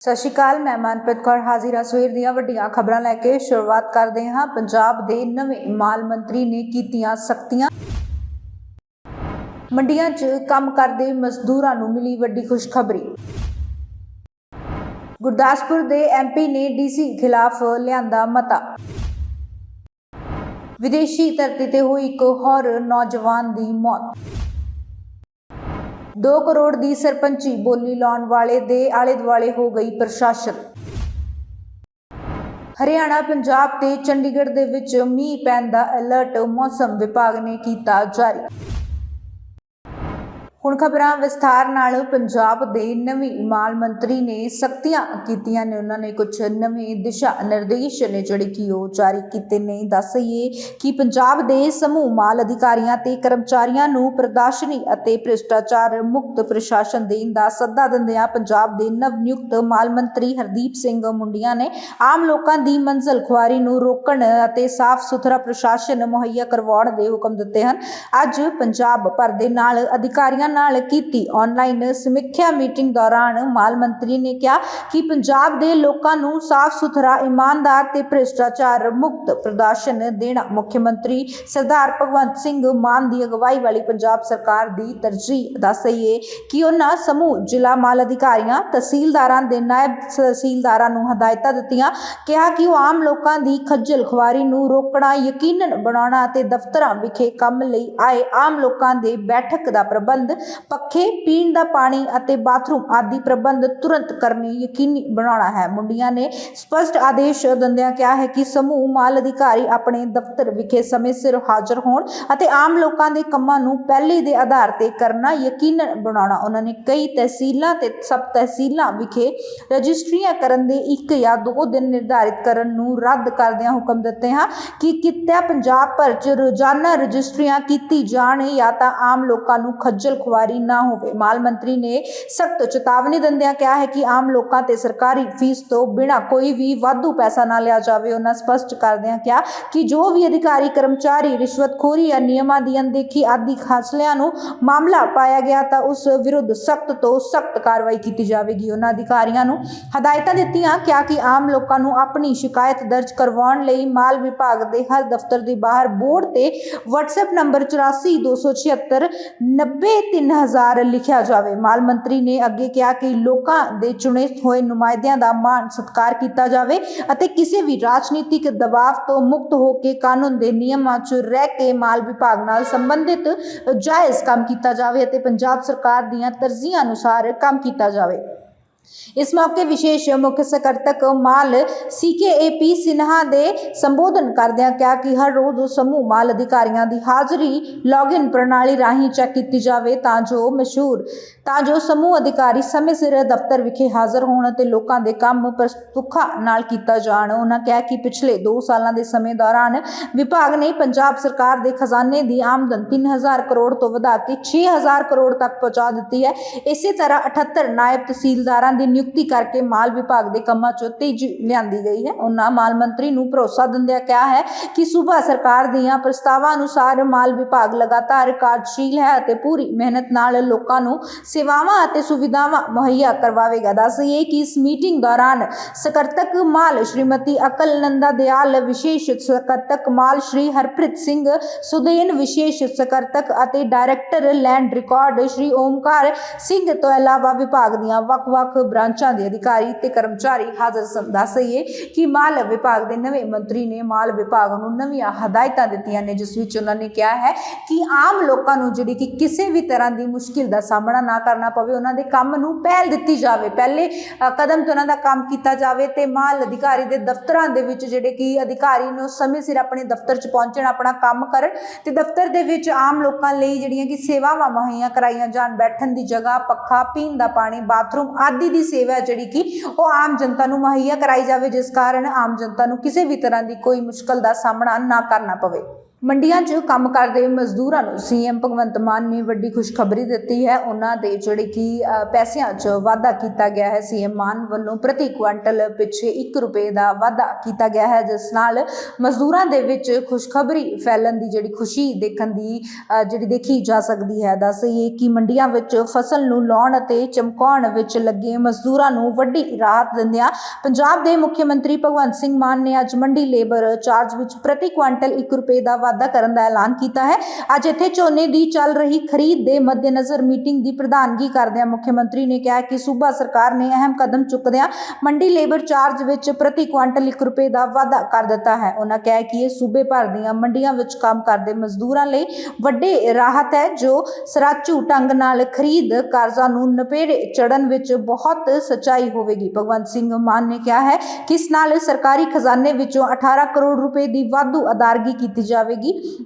ਸਤਿ ਸ਼੍ਰੀ ਅਕਾਲ, ਮੈਂ ਮਨਪ੍ਰੀਤ ਕੌਰ ਹਾਜ਼ਰ ਹਾਂ। ਸਵੇਰ ਦੀਆਂ ਵੱਡੀਆਂ ਖਬਰਾਂ ਲੈ ਕੇ ਸ਼ੁਰੂਆਤ ਕਰਦੇ ਹਾਂ। ਪੰਜਾਬ ਦੇ ਨਵੇਂ ਮਾਲ ਮੰਤਰੀ ਨੇ ਕੀਤੀਆਂ ਸਖਤੀਆਂ। ਮੰਡੀਆਂ 'ਚ ਕੰਮ ਕਰਦੇ ਮਜ਼ਦੂਰਾਂ ਨੂੰ ਮਿਲੀ ਵੱਡੀ ਖੁਸ਼ਖਬਰੀ। ਗੁਰਦਾਸਪੁਰ ਦੇ ਐਮਪੀ ਨੇ ਡੀਸੀ ਖਿਲਾਫ ਲਿਆਂਦਾ ਮਤਾ। ਵਿਦੇਸ਼ੀ ਧਰਤੀ ਤੇ ਹੋਈ ਇੱਕ ਹੋਰ ਨੌਜਵਾਨ ਦੀ ਮੌਤ। 2 ਕਰੋੜ ਦੀ ਸਰਪੰਚੀ ਬੋਲੀ ਲਾਉਣ ਵਾਲੇ ਦੇ ਆਲੇ ਦੁਆਲੇ ਹੋ ਗਈ ਪ੍ਰਸ਼ਾਸਨ। ਹਰਿਆਣਾ, ਪੰਜਾਬ ਤੇ ਚੰਡੀਗੜ੍ਹ ਦੇ ਵਿੱਚ ਮੀਂਹ ਪੈਣ ਦਾ ਅਲਰਟ ਮੌਸਮ ਵਿਭਾਗ ਨੇ ਕੀਤਾ ਜਾਰੀ। ਹੁਣ ਖਬਰਾਂ ਵਿਸਥਾਰ ਨਾਲ, ਪੰਜਾਬ ਦੇ ਨਵੀਂ ਮਾਲ ਮੰਤਰੀ ਨੇ ਸਖਤੀਆਂ ਕੀਤੀਆਂ ਨੇ। ਉਹਨਾਂ ਨੇ ਕੁਝ ਨਵੇਂ ਦਿਸ਼ਾ ਨਿਰਦੇਸ਼ ਨੇ ਜਿਹੜੇ ਕਿ ਉਹ ਜਾਰੀ ਕੀਤੇ ਨੇ। ਦੱਸਈਏ ਕਿ ਪੰਜਾਬ ਦੇ ਸਮੂਹ ਮਾਲ ਅਧਿਕਾਰੀਆਂ ਤੇ ਕਰਮਚਾਰੀਆਂ ਨੂੰ ਪ੍ਰਦਰਸ਼ਨੀ ਅਤੇ ਭ੍ਰਿਸ਼ਟਾਚਾਰ ਮੁਕਤ ਪ੍ਰਸ਼ਾਸਨ ਦੇਣ ਦਾ ਸੱਦਾ ਦਿੰਦਿਆਂ ਪੰਜਾਬ ਦੇ ਨਵ ਨਿਯੁਕਤ ਮਾਲ ਮੰਤਰੀ ਹਰਦੀਪ ਸਿੰਘ ਮੁੰਡੀਆਂ ਨੇ ਆਮ ਲੋਕਾਂ ਦੀ ਮੰਜ਼ਲ ਖੁਆਰੀ ਨੂੰ ਰੋਕਣ ਅਤੇ ਸਾਫ਼ ਸੁਥਰਾ ਪ੍ਰਸ਼ਾਸਨ ਮੁਹੱਈਆ ਕਰਵਾਉਣ ਦੇ ਹੁਕਮ ਦਿੱਤੇ ਹਨ। ਅੱਜ ਪੰਜਾਬ ਭਰ ਦੇ ਨਾਲ ਅਧਿਕਾਰੀਆਂ ਨਾਲ ਕੀਤੀ ਆਨਲਾਈਨ ਸਮੀਖਿਆ ਮੀਟਿੰਗ ਦੌਰਾਨ ਮਾਲ ਮੰਤਰੀ ਨੇ ਕਿਹਾ ਕਿ ਪੰਜਾਬ ਦੇ ਲੋਕਾਂ ਨੂੰ ਸਾਫ਼ ਸੁਥਰਾ, ਇਮਾਨਦਾਰ ਤੇ ਭ੍ਰਿਸ਼ਟਾਚਾਰ ਮੁਕਤ ਪ੍ਰਦਰਸ਼ਨ ਦੇਣਾ ਮੁੱਖ ਮੰਤਰੀ ਸਰਦਾਰ ਭਗਵੰਤ ਸਿੰਘ ਮਾਨ ਦੀ ਅਗਵਾਈ ਵਾਲੀ ਪੰਜਾਬ ਸਰਕਾਰ ਦੀ ਤਰਜੀਹ ਦੱਸ ਦੱਸਈਏ ਕਿ ਉਹਨਾਂ ਸਮੂਹ ਜ਼ਿਲ੍ਹਾ ਮਾਲ ਅਧਿਕਾਰੀਆਂ, ਤਹਿਸੀਲਦਾਰਾਂ ਦੇ ਨਾਇਬ ਤਹਿਸੀਲਦਾਰਾਂ ਨੂੰ ਹਦਾਇਤਾਂ ਦਿੱਤੀਆਂ, ਕਿਹਾ ਕਿ ਉਹ ਆਮ ਲੋਕਾਂ ਦੀ ਖੱਜਲ ਖੁਆਰੀ ਨੂੰ ਰੋਕਣਾ, ਯਕੀਨਨ ਬਣਾਉਣਾ ਅਤੇ ਦਫ਼ਤਰਾਂ ਵਿਖੇ ਕੰਮ ਲਈ ਆਏ ਆਮ ਲੋਕਾਂ ਦੇ ਬੈਠਕ ਦਾ ਪ੍ਰਬੰਧ ਪੱਖੇ, ਪੀਣ ਦਾ ਪਾਣੀ ਅਤੇ ਬਾਥਰੂਮ ਆਦਿ ਪ੍ਰਬੰਧ ਤੁਰੰਤ ਕਰਨੇ ਯਕੀਨੀ ਬਣਾਉਣਾ ਹੈ। ਮੁੰਡੀਆਂ ਨੇ ਸਪਸ਼ਟ ਆਦੇਸ਼ ਦਿੰਦਿਆਂ ਕਿਹਾ ਹੈ ਕਿ ਸਮੂਹ ਮਾਲ ਅਧਿਕਾਰੀ ਆਪਣੇ ਦਫ਼ਤਰ ਵਿਖੇ ਸਮੇਂ ਸਿਰ ਹਾਜ਼ਰ ਹੋਣ ਅਤੇ ਆਮ ਲੋਕਾਂ ਦੇ ਕੰਮਾਂ ਨੂੰ ਪਹਿਲੇ ਦੇ ਆਧਾਰ ਤੇ ਕਰਨਾ ਯਕੀਨਨ ਬਣਾਉਣਾ। ਉਹਨਾਂ ਨੇ ਕਈ ਤਹਿਸੀਲਾਂ ਤੇ ਸਬ ਤਹਿਸੀਲਾਂ ਵਿਖੇ ਰਜਿਸਟਰੀਆਂ ਕਰਨ ਦੇ ਇੱਕ ਜਾਂ ਦੋ ਦਿਨ ਨਿਰਧਾਰਿਤ ਕਰਨ ਨੂੰ ਰੱਦ ਕਰਦਿਆਂ ਹੁਕਮ ਦਿੱਤੇ ਹਾਂ ਕਿ ਕਿੱਤਾ ਪੰਜਾਬ ਭਰ ਚ ਰੋਜ਼ਾਨਾ ਰਜਿਸਟਰੀਆਂ ਕੀਤੀ ਜਾਣ ਜਾਂ ਤਾਂ ਆਮ ਲੋਕਾਂ ਨੂੰ ਖੱਜਲ ਖੁਆਰੀ ਨਾ ਹੋਵੇ। ਮਾਲ ਮੰਤਰੀ ਨੇ ਸਖਤ ਚੇਤਾਵਨੀ ਦਿੰਦਿਆਂ ਕਿਹਾ ਹੈ ਕਿ ਆਮ ਲੋਕਾਂ ਤੇ ਸਰਕਾਰੀ ਫੀਸ ਤੋਂ ਬਿਨਾ ਕੋਈ ਵੀ ਵਾਧੂ ਪੈਸਾ ਨਾ ਲਿਆ ਜਾਵੇ। ਉਹਨਾਂ ਸਪਸ਼ਟ ਕਰਦਿਆਂ ਕਿਹਾ ਕਿ ਜੋ ਵੀ ਅਧਿਕਾਰੀ, ਕਰਮਚਾਰੀ, ਰਿਸ਼ਵਤਖੋਰੀ ਜਾਂ ਨਿਯਮਾਂ ਦੀ ਅਣਦੇਖੀ ਆਦਿ ਖਾਸਲਿਆਂ ਨੂੰ ਮਾਮਲਾ ਪਾਇਆ ਗਿਆ ਤਾਂ ਉਸ ਵਿਰੁੱਧ ਸਖਤ ਤੋਂ ਸਖਤ ਕਾਰਵਾਈ ਕੀਤੀ ਜਾਵੇਗੀ। ਉਹਨਾਂ ਅਧਿਕਾਰੀਆਂ ਨੂੰ ਹਦਾਇਤਾਂ ਦਿੱਤੀਆਂ, ਕਿਹਾ ਕਿ ਆਮ ਲੋਕਾਂ ਨੂੰ ਆਪਣੀ ਸ਼ਿਕਾਇਤ ਦਰਜ ਕਰਵਾਉਣ ਲਈ ਮਾਲ ਵਿਭਾਗ ਦੇ ਹਰ ਦਫ਼ਤਰ ਦੇ ਬਾਹਰ ਬੋਰਡ ਤੇ WhatsApp ਨੰਬਰ 8426 93000 ਲਿਖਿਆ ਜਾਵੇ। ਮਾਲ ਮੰਤਰੀ ਨੇ ਅੱਗੇ ਕਿਹਾ ਕਿ ਲੋਕਾਂ ਦੇ ਚੁਣੇ ਹੋਏ ਨੁਮਾਇੰਦਿਆਂ ਦਾ ਮਾਣ ਸਤਿਕਾਰ ਕੀਤਾ ਜਾਵੇ ਅਤੇ ਕਿਸੇ ਵੀ ਰਾਜਨੀਤਿਕ ਦਬਾਅ ਤੋਂ ਮੁਕਤ ਹੋ ਕੇ ਕਾਨੂੰਨ ਦੇ ਨਿਯਮਾਂ 'ਚ ਰਹਿ ਕੇ ਮਾਲ ਵਿਭਾਗ ਨਾਲ ਸੰਬੰਧਿਤ ਜਾਇਜ਼ ਕੰਮ ਕੀਤਾ ਜਾਵੇ ਅਤੇ ਪੰਜਾਬ ਸਰਕਾਰ ਦੀਆਂ ਤਰਜੀਹਾਂ ਅਨੁਸਾਰ ਕੰਮ ਕੀਤਾ ਜਾਵੇ। ਇਸ ਮੌਕੇ ਵਿਸ਼ੇਸ਼ ਮੁੱਖ ਸਕੱਤਰ ਮਾਲ ਸੀਕੇਏਪੀ ਸਿਨਹਾ ਦੇ ਸੰਬੋਧਨ ਕਰਦਿਆਂ ਕਿਹਾ ਕਿ ਹਰ ਰੋਜ਼ ਸਮੂਹ ਮਾਲ ਅਧਿਕਾਰੀਆਂ ਦੀ ਹਾਜ਼ਰੀ ਲੌਗਇਨ ਪ੍ਰਣਾਲੀ ਰਾਹੀਂ ਚੈੱਕ ਕੀਤੀ ਜਾਵੇ ਤਾਂ ਜੋ ਮਸ਼ਹੂਰ ਤਾਂ ਜੋ ਸਮੂਹ ਅਧਿਕਾਰੀ ਸਮੇਂ ਸਿਰ ਦਫ਼ਤਰ ਵਿਖੇ ਹਾਜ਼ਰ ਹੋਣ ਅਤੇ ਲੋਕਾਂ ਦੇ ਕੰਮ ਪ੍ਰਸਤੁਖਾ ਨਾਲ ਕੀਤਾ ਜਾਣ। ਉਹਨਾਂ ਕਿਹਾ ਕਿ ਪਿਛਲੇ 2 ਸਾਲਾਂ ਦੇ ਸਮੇਂ ਦੌਰਾਨ ਵਿਭਾਗ ਨੇ ਪੰਜਾਬ ਸਰਕਾਰ ਦੇ ਖਜ਼ਾਨੇ ਦੀ ਆਮਦਨ 3000 ਕਰੋੜ ਤੋਂ ਵਧਾ ਕੇ 6000 ਕਰੋੜ ਤੱਕ ਪਹੁੰਚਾ ਦਿੱਤੀ ਹੈ। ਇਸੇ ਤਰ੍ਹਾਂ 78 ਨਾਇਬ ਤਹਿਸੀਲਦਾਰਾਂ ਦੀ ਨਿਯੁਕਤੀ ਕਰਕੇ ਮਾਲ ਵਿਭਾਗ ਦੇ ਕੰਮਾਂ 'ਚ ਤੇਜ਼ੀ ਲਿਆਂਦੀ ਗਈ ਹੈ। ਉਹਨਾਂ ਮਾਲ ਮੰਤਰੀ ਨੂੰ ਭਰੋਸਾ ਦਿੰਦਿਆਂ ਕਿਹਾ ਹੈ ਕਿ ਸੂਬਾ ਸਰਕਾਰ ਦੀਆਂ ਪ੍ਰਸਤਾਵਾਂ ਅਨੁਸਾਰ ਮਾਲ ਵਿਭਾਗ ਲਗਾਤਾਰ ਕਾਰਜਸ਼ੀਲ ਹੈ ਅਤੇ ਪੂਰੀ ਮਿਹਨਤ ਨਾਲ ਲੋਕਾਂ ਨੂੰ ਸੇਵਾਵਾਂ ਅਤੇ ਸੁਵਿਧਾਵਾਂ ਮੁਹੱਈਆ ਕਰਵਾਵੇਗਾ। ਦੱਸੀਏ ਕਿ ਇਸ ਮੀਟਿੰਗ ਦੌਰਾਨ ਸਕਰਤਕ ਮਾਲ ਸ਼੍ਰੀਮਤੀ ਅਕਲ ਨੰਦਾ ਦਿਆਲ, ਵਿਸ਼ੇਸ਼ ਸਕੱਤਕ ਮਾਲ ਸ਼੍ਰੀ ਹਰਪ੍ਰੀਤ ਸਿੰਘ ਸੁਦੇਨ, ਵਿਸ਼ੇਸ਼ ਸਕਰਤਕ ਅਤੇ director land record Shri Omkar Singh ਤੋਂ ਇਲਾਵਾ ਵਿਭਾਗ ਦੀਆਂ ਵੱਖ-ਵੱਖ ਬ੍ਰਾਂਚਾਂ ਦੇ ਅਧਿਕਾਰੀ ਤੇ ਕਰਮਚਾਰੀ ਹਾਜ਼ਰ ਸਨ। ਦੱਸੀਏ ਕਿ ਮਾਲ ਵਿਭਾਗ ਦੇ ਨਵੇਂ ਮੰਤਰੀ ਨੇ ਮਾਲ ਵਿਭਾਗ ਨੂੰ ਨਵੀਆਂ ਹਦਾਇਤਾਂ ਦਿੱਤੀਆਂ ਨੇ, ਜਿਸ ਵਿੱਚ ਉਹਨਾਂ ਨੇ ਕਿਹਾ ਹੈ ਕਿ ਆਮ ਲੋਕਾਂ ਨੂੰ ਜਿਹੜੀ ਕਿ ਕਿਸੇ ਵੀ ਤਰ੍ਹਾਂ ਦੀ ਮੁਸ਼ਕਿਲ ਦਾ ਸਾਹਮਣਾ ਨਾ ਕਰਨਾ ਪਵੇ, ਉਹਨਾਂ ਦੇ ਕੰਮ ਨੂੰ ਪਹਿਲ ਦਿੱਤੀ ਜਾਵੇ। ਪਹਿਲੇ ਕਦਮ ਤੋਂ ਉਹਨਾਂ ਦਾ ਕੰਮ ਕੀਤਾ ਜਾਵੇ ਤੇ ਮਾਲ ਅਧਿਕਾਰੀ ਦੇ ਦਫ਼ਤਰਾਂ ਦੇ ਵਿੱਚ ਜਿਹੜੇ ਕਿ ਅਧਿਕਾਰੀ ਨੂੰ ਸਮੇਂ ਸਿਰ ਆਪਣੇ ਦਫ਼ਤਰ 'ਚ ਪਹੁੰਚਣ, ਆਪਣਾ ਕੰਮ ਕਰਨ ਤੇ ਦਫ਼ਤਰ ਦੇ ਵਿੱਚ ਆਮ ਲੋਕਾਂ ਲਈ ਜਿਹੜੀਆਂ ਕਿ ਸੇਵਾਵਾਂ ਮੁਹੱਈਆ ਕਰਾਈਆਂ ਜਾਣ, ਬੈਠਣ ਦੀ ਜਗ੍ਹਾ, ਪੱਖਾ, ਪੀਣ ਦਾ ਪਾਣੀ, ਬਾਥਰੂਮ ਆਦਿ ਦੀ ਸੇਵਾ ਜਿਹੜੀ ਕਿ ਉਹ ਆਮ ਜਨਤਾ ਨੂੰ ਮੁਹੱਈਆ ਕਰਾਈ ਜਾਵੇ, ਜਿਸ ਕਾਰਨ ਆਮ ਜਨਤਾ ਨੂੰ ਕਿਸੇ ਵੀ ਤਰ੍ਹਾਂ ਦੀ ਕੋਈ ਮੁਸ਼ਕਲ ਦਾ ਸਾਹਮਣਾ ਨਾ ਕਰਨਾ ਪਵੇ। ਮੰਡੀਆਂ 'ਚ ਕੰਮ ਕਰਦੇ ਮਜ਼ਦੂਰਾਂ ਨੂੰ ਸੀਐਮ ਭਗਵੰਤ ਮਾਨ ਨੇ ਵੱਡੀ ਖੁਸ਼ਖਬਰੀ ਦਿੱਤੀ ਹੈ। ਉਹਨਾਂ ਦੇ ਜਿਹੜੇ ਕਿ ਪੈਸਿਆਂ 'ਚ ਵਾਧਾ ਕੀਤਾ ਗਿਆ ਹੈ। ਸੀਐਮ ਮਾਨ ਵੱਲੋਂ ਪ੍ਰਤੀ ਕੁਇੰਟਲ ਪਿੱਛੇ 1 ਰੁਪਏ ਦਾ ਵਾਧਾ ਕੀਤਾ ਗਿਆ ਹੈ, ਜਿਸ ਨਾਲ ਮਜ਼ਦੂਰਾਂ ਦੇ ਵਿੱਚ ਖੁਸ਼ਖਬਰੀ ਫੈਲਣ ਦੀ ਜਿਹੜੀ ਖੁਸ਼ੀ ਦੇਖਣ ਦੀ ਜਿਹੜੀ ਦੇਖੀ ਜਾ ਸਕਦੀ ਹੈ। ਦੱਸਈਏ ਕਿ ਮੰਡੀਆਂ ਵਿੱਚ ਫਸਲ ਨੂੰ ਲਾਉਣ ਅਤੇ ਚਮਕਾਉਣ ਵਿੱਚ ਲੱਗੇ ਮਜ਼ਦੂਰਾਂ ਨੂੰ ਵੱਡੀ ਰਾਹਤ ਦਿੰਦਿਆਂ ਪੰਜਾਬ ਦੇ ਮੁੱਖ ਮੰਤਰੀ ਭਗਵੰਤ ਸਿੰਘ ਮਾਨ ਨੇ ਅੱਜ ਮੰਡੀ ਲੇਬਰ ਚਾਰਜ ਵਿੱਚ ਪ੍ਰਤੀ ਕੁਇੰਟਲ 1 ਰੁਪਏ ਦਾ ਵਾਧਾ ਕਰਨ ਦਾ ਐਲਾਨ ਕੀਤਾ ਹੈ। ਅੱਜ ਇੱਥੇ ਝੋਨੇ ਦੀ ਚੱਲ ਰਹੀ ਖਰੀਦ ਦੇ ਮੱਦੇਨਜ਼ਰ ਮੀਟਿੰਗ ਦੀ ਪ੍ਰਧਾਨਗੀ ਕਰਦਿਆਂ ਮੁੱਖ ਮੰਤਰੀ ਨੇ ਕਿਹਾ ਕਿ ਸੂਬਾ ਸਰਕਾਰ ਨੇ ਅਹਿਮ ਕਦਮ ਚੁੱਕਦਿਆਂ ਮੰਡੀ ਲੇਬਰ ਚਾਰਜ ਵਿੱਚ ਪ੍ਰਤੀ ਕੁਆਂਟਲ 1 ਰੁਪਏ ਦਾ ਵਾਧਾ ਕਰ ਦਿੱਤਾ ਹੈ। ਉਹਨਾਂ ਕਿਹਾ ਕਿ ਇਹ ਸੂਬੇ ਭਰ ਦੀਆਂ ਮੰਡੀਆਂ ਵਿੱਚ ਕੰਮ ਕਰਦੇ ਮਜ਼ਦੂਰਾਂ ਲਈ ਵੱਡੇ ਰਾਹਤ ਹੈ, ਜੋ ਸਰਾਚੂ ਢੰਗ ਨਾਲ ਖਰੀਦ ਕਾਰਜਾਂ ਨੂੰ ਨਪੇੜੇ ਚੜਨ ਵਿੱਚ ਬਹੁਤ ਸਚਾਈ ਹੋਵੇਗੀ। ਭਗਵੰਤ ਸਿੰਘ ਮਾਨ ਨੇ ਕਿਹਾ ਹੈ ਕਿ ਇਸ ਨਾਲ ਸਰਕਾਰੀ ਖਜ਼ਾਨੇ ਵਿੱਚੋਂ 18 ਕਰੋੜ ਰੁਪਏ ਦੀ ਵਾਧੂ ਅਦਾਰਗੀ ਕੀਤੀ ਜਾਵੇਗੀ।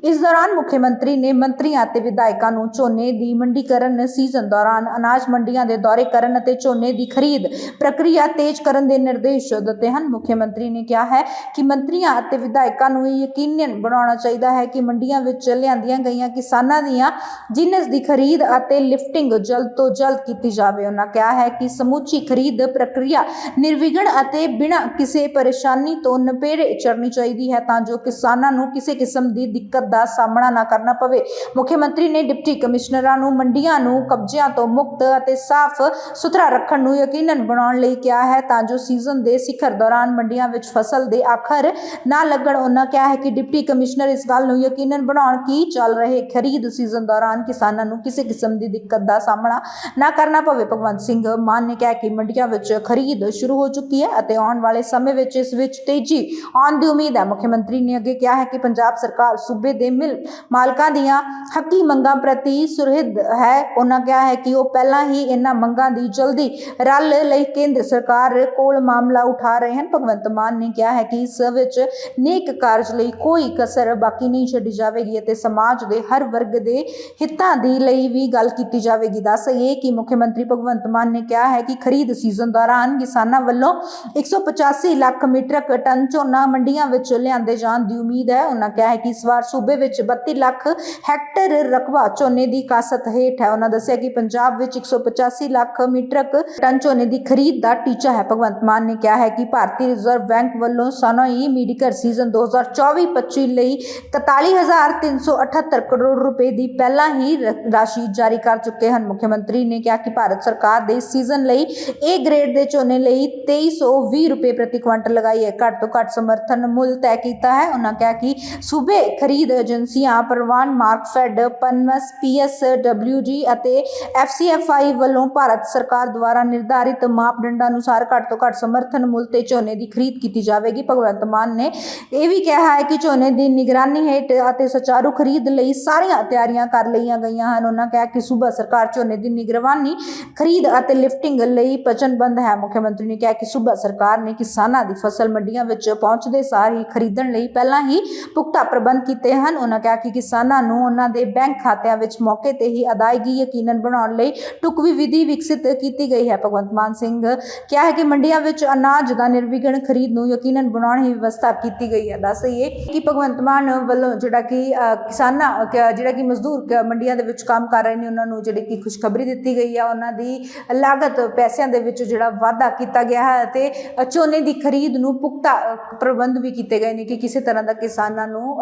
ਇਸ ਦੌਰਾਨ ਮੁੱਖ ਮੰਤਰੀ ਨੇ ਮੰਤਰੀਆਂ ਅਤੇ ਵਿਧਾਇਕਾਂ ਨੂੰ ਝੋਨੇ ਦੀ ਮੰਡੀਕਰਨ ਸੀਜ਼ਨ ਦੌਰਾਨ ਅਨਾਜ ਮੰਡੀਆਂ ਦੇ ਦੌਰੇ ਕਰਨ ਅਤੇ ਝੋਨੇ ਦੀ ਖਰੀਦ ਪ੍ਰਕਿਰਿਆ ਤੇਜ਼ ਕਰਨ ਦੇ ਨਿਰਦੇਸ਼ ਦਿੱਤੇ ਹਨ। ਮੁੱਖ ਮੰਤਰੀ ਨੇ ਕਿਹਾ ਹੈ ਕਿ ਮੰਤਰੀਆਂ ਅਤੇ ਵਿਧਾਇਕਾਂ ਨੂੰ ਇਹ ਯਕੀਨਨ ਬਣਾਉਣਾ ਚਾਹੀਦਾ ਹੈ ਕਿ ਮੰਡੀਆਂ ਵਿੱਚ ਲਿਆਂਦੀਆਂ ਗਈਆਂ ਕਿਸਾਨਾਂ ਦੀਆਂ ਜਿਨਸ ਦੀ ਖਰੀਦ ਅਤੇ ਲਿਫਟਿੰਗ ਜਲਦ ਤੋਂ ਜਲਦ ਕੀਤੀ ਜਾਵੇ। ਉਹਨਾਂ ਕਿਹਾ ਹੈ ਕਿ ਸਮੁੱਚੀ ਖਰੀਦ ਪ੍ਰਕਿਰਿਆ ਨਿਰਵਿਘਨ ਅਤੇ ਬਿਨਾਂ ਕਿਸੇ ਪਰੇਸ਼ਾਨੀ ਤੋਂ ਨਪੇੜੇ ਚੜਨੀ ਚਾਹੀਦੀ ਹੈ ਤਾਂ ਜੋ ਕਿਸਾਨਾਂ ਨੂੰ ਕਿਸੇ ਕਿਸਮ ਦੀ ਦਿੱਕਤ ਦਾ ਸਾਹਮਣਾ ਨਾ ਕਰਨਾ ਪਵੇ। ਮੁੱਖ ਮੰਤਰੀ ਨੇ ਡਿਪਟੀ ਕਮਿਸ਼ਨਰਾਂ ਨੂੰ, ਮੰਡੀਆਂ ਨੂੰ, ਕਬਜ਼ਿਆਂ ਤੋਂ ਮੁਕਤ ਅਤੇ ਸਾਫ਼ ਸੁਥਰਾ ਰੱਖਣ ਨੂੰ ਯਕੀਨਨ ਬਣਾਉਣ ਲਈ ਕਿਹਾ ਹੈ ਤਾਂ ਜੋ ਸੀਜ਼ਨ ਦੇ ਸਿਖਰ ਦੌਰਾਨ ਮੰਡੀਆਂ ਵਿੱਚ ਫਸਲ ਦੇ ਆਖਰ ਨਾ ਲੱਗਣ, ਉਹਨਾਂ ਕਿਹਾ ਹੈ ਕਿ ਡਿਪਟੀ ਕਮਿਸ਼ਨਰ ਇਸ ਗੱਲ ਨੂੰ ਯਕੀਨਨ ਬਣਾਉਣ ਕਿ ਚੱਲ ਰਹੇ ਖਰੀਦ ਸੀਜ਼ਨ ਦੌਰਾਨ ਕਿਸਾਨਾਂ ਨੂੰ ਕਿਸੇ ਕਿਸਮ ਦੀ ਦਿੱਕਤ ਦਾ ਸਾਹਮਣਾ ਨਾ ਕਰਨਾ ਪਵੇ। ਭਗਵੰਤ ਸਿੰਘ ਮਾਨ ਨੇ ਕਿਹਾ ਕਿ ਮੰਡੀਆਂ ਵਿੱਚ ਖਰੀਦ ਸ਼ੁਰੂ ਹੋ ਚੁੱਕੀ ਹੈ ਅਤੇ ਆਉਣ ਵਾਲੇ ਸਮੇਂ ਵਿੱਚ ਇਸ ਵਿੱਚ ਤੇਜ਼ੀ ਆਉਣ ਦੀ ਉਮੀਦ ਹੈ। ਮੁੱਖ ਮੰਤਰੀ ਨੇ ਅੱਗੇ ਕਿਹਾ ਹੈ ਕਿ ਪੰਜਾਬ ਸਰਕਾਰ ਸੂਬੇ ਦੇ ਮਿਲ ਮਾਲਕਾਂ ਦੀਆਂ ਹੱਕੀ ਮੰਗਾਂ ਪ੍ਰਤੀ ਸੁਰਹਿਦ ਹੈ। ਉਹਨਾਂ ਕਿਹਾ ਹੈ ਕਿ ਉਹ ਪਹਿਲਾਂ ਹੀ ਇਹਨਾਂ ਮੰਗਾਂ ਦੀ ਜਲਦੀ ਰੱਲ ਲਈ ਕੇਂਦਰ ਸਰਕਾਰ ਕੋਲ ਮਾਮਲਾ ਉਠਾ ਰਹੇ ਹਨ। ਭਗਵੰਤ ਮਾਨ ਨੇ ਕਿਹਾ ਹੈ ਕਿ ਇਸ ਵਿੱਚ ਨੇਕ ਕਾਰਜ ਲਈ ਕੋਈ ਕਸਰ ਬਾਕੀ ਨਹੀਂ ਛੱਡੀ ਜਾਵੇਗੀ ਅਤੇ ਸਮਾਜ ਦੇ ਹਰ ਵਰਗ ਦੇ ਹਿੱਤਾਂ ਦੀ ਲਈ ਵੀ ਗੱਲ ਕੀਤੀ ਜਾਵੇਗੀ। ਦੱਸ ਇਹ ਕਿ ਮੁੱਖ ਮੰਤਰੀ ਭਗਵੰਤ ਮਾਨ ਨੇ ਕਿਹਾ ਹੈ ਕਿ ਖਰੀਦ ਸੀਜ਼ਨ ਦੌਰਾਨ ਕਿਸਾਨਾਂ ਵੱਲੋਂ 185 ਲੱਖ ਮੀਟ੍ਰਿਕ ਟਨ ਝੋਨਾ ਮੰਡੀਆਂ ਵਿੱਚ ਲਿਆਂਦੇ ਜਾਣ ਦੀ ਉਮੀਦ ਹੈ। ਉਹਨਾਂ ਕਿਹਾ ਹੈ ਕਿ ਇਸ ਵਾਰ ਸੂਬੇ ਵਿੱਚ 32 ਲੱਖ ਹੈਕਟਰ ਰਕਬਾ ਝੋਨੇ ਦੀ ਕਾਸਤ ਹੇਠ ਹੈ। ਉਹਨਾਂ ਦੱਸਿਆ ਕਿ ਪੰਜਾਬ ਵਿੱਚ 185 ਲੱਖ ਮੀਟ੍ਰਿਕ ਟਨ ਝੋਨੇ ਦੀ ਖਰੀਦ ਦਾ ਟੀਚਾ ਹੈ। ਭਗਵੰਤ ਮਾਨ ਨੇ ਕਿਹਾ ਹੈ ਕਿ ਭਾਰਤੀ ਰਿਜ਼ਰਵ ਬੈਂਕ ਵੱਲੋਂ ਸਨੋਈ ਮੀਡੀਕਰ ਸੀਜ਼ਨ 2024-25 ਲਈ 41378 ਕਰੋੜ ਰੁਪਏ ਦੀ ਪਹਿਲਾਂ ਹੀ ਰ- ਰਾਸ਼ੀ ਜਾਰੀ ਕਰ ਚੁੱਕੇ ਹਨ। ਮੁੱਖ ਮੰਤਰੀ ਨੇ ਕਿਹਾ ਕਿ ਭਾਰਤ ਸਰਕਾਰ ਦੇ ਸੀਜ਼ਨ ਲਈ ਏ ਗ੍ਰੇਡ ਦੇ ਝੋਨੇ ਲਈ 2320 ਰੁਪਏ ਪ੍ਰਤੀ ਕੁਇੰਟਲ ਲਗਾਈ ਹੈ। ਘੱਟ ਤੋਂ ਘੱਟ ਸਮਰਥਨ ਮੁੱਲ ਤੈਅ ਕੀਤਾ ਹੈ। ਉਹਨਾਂ ਕਿਹਾ ਕਿ ਸੂਬੇ ਖਰੀਦ ਏਜੰਸੀਆਂ ਪ੍ਰਵਾਨ ਮਾਰਕਫੈਡ ਪਨਮਸ ਪੀਐਸਡਬਲਯੂਜੀ ਅਤੇ ਐਫਸੀਐਫਆਈ ਵੱਲੋਂ ਭਾਰਤ ਸਰਕਾਰ ਦੁਆਰਾ ਨਿਰਧਾਰਿਤ ਮਾਪਦੰਡਾਂ ਅਨੁਸਾਰ ਘੱਟ ਤੋਂ ਘੱਟ ਸਮਰਥਨ ਮੁੱਲ ਤੇ ਝੋਨੇ ਦੀ ਖਰੀਦ ਕੀਤੀ ਜਾਵੇਗੀ। ਭਗਵੰਤ ਮਾਨ ਨੇ ਇਹ ਵੀ ਕਿਹਾ ਹੈ ਕਿ ਝੋਨੇ ਦੀ ਨਿਗਰਾਨੀ ਹੇਠ ਅਤੇ ਸੁਚਾਰੂ ਖਰੀਦ ਲਈ ਸਾਰੀਆਂ ਤਿਆਰੀਆਂ ਕਰ ਲਈਆਂ ਗਈਆਂ ਹਨ। ਉਹਨਾਂ ਕਿਹਾ ਕਿ ਸੂਬਾ ਸਰਕਾਰ ਝੋਨੇ ਦੀ ਨਿਗਰਾਨੀ, ਖਰੀਦ ਅਤੇ ਲਿਫਟਿੰਗ ਲਈ ਵਚਨਬੱਧ ਹੈ। ਮੁੱਖ ਮੰਤਰੀ ਨੇ ਕਿਹਾ ਕਿ ਸੂਬਾ ਸਰਕਾਰ ਨੇ ਕਿਸਾਨਾਂ ਦੀ ਫਸਲ ਮੰਡੀਆਂ ਵਿੱਚ ਪਹੁੰਚਦੇ ਸਾਰ ਹੀ ਖਰੀਦਣ ਲਈ ਪਹਿਲਾਂ ਹੀ ਪੁਖਤਾ ਪ੍ਰਬੰਧ ਕੀਤੇ ਹਨ। ਉਹਨਾਂ ਕਿਹਾ ਕਿ ਕਿਸਾਨਾਂ ਨੂੰ ਉਹਨਾਂ ਦੇ ਬੈਂਕ ਖਾਤਿਆਂ ਵਿੱਚ ਮੌਕੇ ਤੇ ਹੀ ਅਦਾਇਗੀ ਯਕੀਨਨ ਬਣਾਉਣ ਲਈ ਟੁਕਵੀ ਵਿਧੀ ਵਿਕਸਿਤ ਕੀਤੀ ਗਈ ਹੈ। ਭਗਵੰਤ ਮਾਨ ਸਿੰਘ ਕਿਹਾ ਹੈ ਕਿ ਮੰਡੀਆਂ ਵਿੱਚ ਅਨਾਜ ਦਾ ਨਿਰਵਿਘਨ ਖਰੀਦ ਨੂੰ ਯਕੀਨਨ ਬਣਾਉਣ ਦੀ ਵਿਵਸਥਾ ਕੀਤੀ ਗਈ ਹੈ। ਦੱਸ ਦੱਸਈਏ ਕਿ ਭਗਵੰਤ ਮਾਨ ਵੱਲੋਂ ਜਿਹੜਾ ਕਿ ਕਿਸਾਨਾਂ ਕ- ਜਿਹੜਾ ਕਿ ਮਜ਼ਦੂਰ ਕ- ਮੰਡੀਆਂ ਦੇ ਵਿੱਚ ਕੰਮ ਕਰ ਰਹੇ ਨੇ, ਉਹਨਾਂ ਨੂੰ ਜਿਹੜੀ ਕਿ ਖੁਸ਼ਖਬਰੀ ਦਿੱਤੀ ਗਈ ਹੈ। ਉਹਨਾਂ ਦੀ ਲਾਗਤ ਪੈਸਿਆਂ ਦੇ ਵਿੱਚ ਜਿਹੜਾ ਵਾਧਾ ਕੀਤਾ ਗਿਆ ਹੈ ਅਤੇ ਝੋਨੇ ਦੀ ਖਰੀਦ ਨੂੰ ਪੁਖਤਾ ਪ੍ਰਬੰਧ ਵੀ ਕੀਤੇ ਗਏ ਨੇ ਕਿ ਕਿਸੇ ਤਰ੍ਹਾਂ ਦਾ ਕਿਸਾਨਾਂ ਨੂੰ